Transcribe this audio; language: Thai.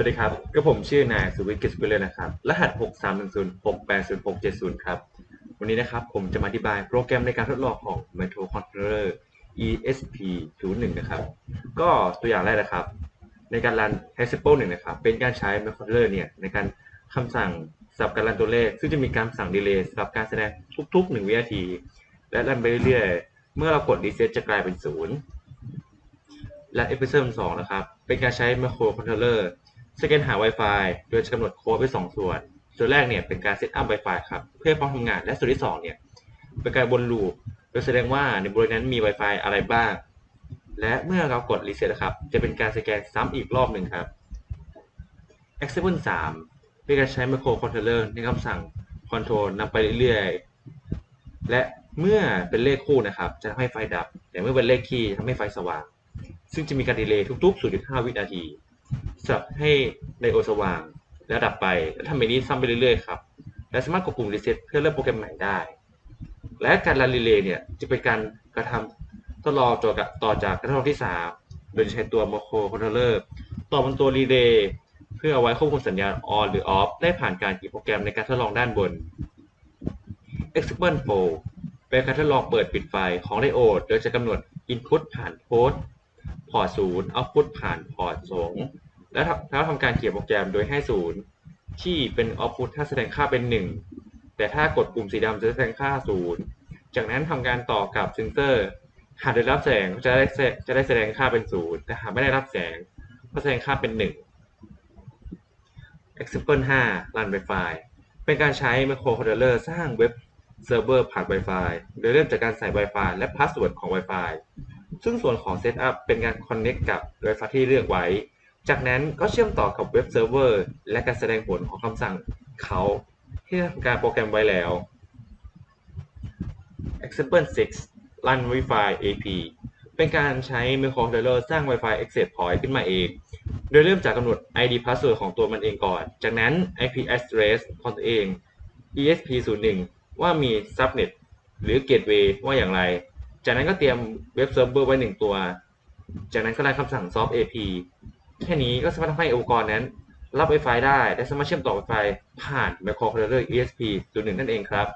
สวัสดีครับ ก็ผมชื่อนายสุวิทย์กิจกุลเลยนะครับ รหัส 6 3 1 0 6 8 0 6 7 0 ครับ วันนี้นะครับผมจะมาอธิบายโปรแกรมในการทดลองของ Microcontroller ESP01 นะครับ ก็ตัวอย่างแรกนะครับ ในการรัน h a s i p l e 1นะครับ เป็นการใช้ Microcontroller เนี่ย ในการคำสั่งสำหรับการรันตัวเลข ซึ่งจะมีการสั่งดีเลยสำหรับการแสดงทุกๆ 1 วินาที และรันไปเรื่อยๆ เมื่อเรากด reset จะกลายเป็น 0และ episode 2 นะครับ เป็นการใช้ microcontroller สแกนหา Wi-Fi โดยจะกำหนดโค้ดไว้2ส่วน ส่วนแรกเนี่ยเป็นการเซตอัพ Wi-Fi ครับ เพื่อพร้อมทำงาน และส่วนที่2เนี่ยเป็นการวนลูปโดยแสดงว่าในบริเวณนั้นมี Wi-Fi อะไรบ้าง และเมื่อเรากด reset นะครับ จะเป็นการสแกนซ้ำอีกรอบหนึ่งครับ example 3 เป็นการใช้ microcontroller ในคำสั่ง control นำไปเรื่อยๆ และเมื่อเป็นเลขคู่นะครับ จะทำให้ไฟดับ แต่เมื่อเป็นเลขคีย์ทำให้ไฟสว่าง ซึ่งจะมีการดีเลย์ทุกๆ 0.5 วินาที สับให้ไดโอสว่าง แล้วดับไป แล้วทำแบบนี้ซ้ำไปเรื่อยๆครับ และสามารถกดปุ่มรีเซ็ตเพื่อเริ่มโปรแกรมใหม่ได้ และการรันรีเลย์เนี่ยจะเป็นการกระทำทดลองต่อจากต่อจากการทดลองที่ 3 โดยใช้ตัว microcontroller ต่อบนตัวรีเลย์เพื่อเอาไว้ควบคุมสัญญาณ on หรือ off ได้ผ่านการเขียนโปรแกรมในการทดลองด้านบน example เป็นการทดลองเปิดปิดไฟของไดโอด โดยจะกำหนด input ผ่านโพส พอร์ตศูนย์ output ผ่านพอร์ตสองแล้วทำแล้วทำการเขียนโปรแกรมโดยให้ศูนย์ที่เป็น output ถ้าแสดงค่าเป็น 1 แต่ถ้ากดปุ่มสีดำจะแสดงค่าศูนย์จากนั้นทำการต่อกับเซนเซอร์หากได้รับแสงจะได้จะได้แสดงค่าเป็นศูนย์แต่หากไม่ได้รับแสงก็แสดงค่าเป็น 1 example 5 run Wi-Fi เป็นการใช้ microcontroller สร้างเว็บเซิร์ฟเวอร์ผ่าน Wi-Fi โดยเริ่มจากการใส่ Wi-Fi และพาสเวิร์ดของ Wi-Fi ซึ่งส่วนของ Setup เป็นการ Connect กับ Wi-Fi ที่เลือกไว้ จากนั้นก็เชื่อมต่อกับเว็บเซิร์ฟเวอร์และการแสดงผลของคำสั่งเขาที่ทำการโปรแกรมไว้แล้ว Example 6 Run Wi-Fi AP เป็นการใช้ microcontroller สร้าง Wi-Fi access point ขึ้นมาเอง โดยเริ่มจากกำหนด ID password ของตัวมันเองก่อน จากนั้น IP address ของตัวเอง ESP01 ว่ามี subnet หรือ gateway ว่าอย่างไร จากนั้นก็เตรียมเว็บเซิร์ฟเวอร์ไว้หนึ่งตัว จากนั้นก็รันคำสั่ง soft AP แค่นี้ก็สามารถทำให้อุปกรณ์นั้น รับ Wi-Fi ได้ และสามารถเชื่อมต่อ Wi-Fi ผ่าน microcontroller ESP ตัวหนึ่งนั่นเองครับ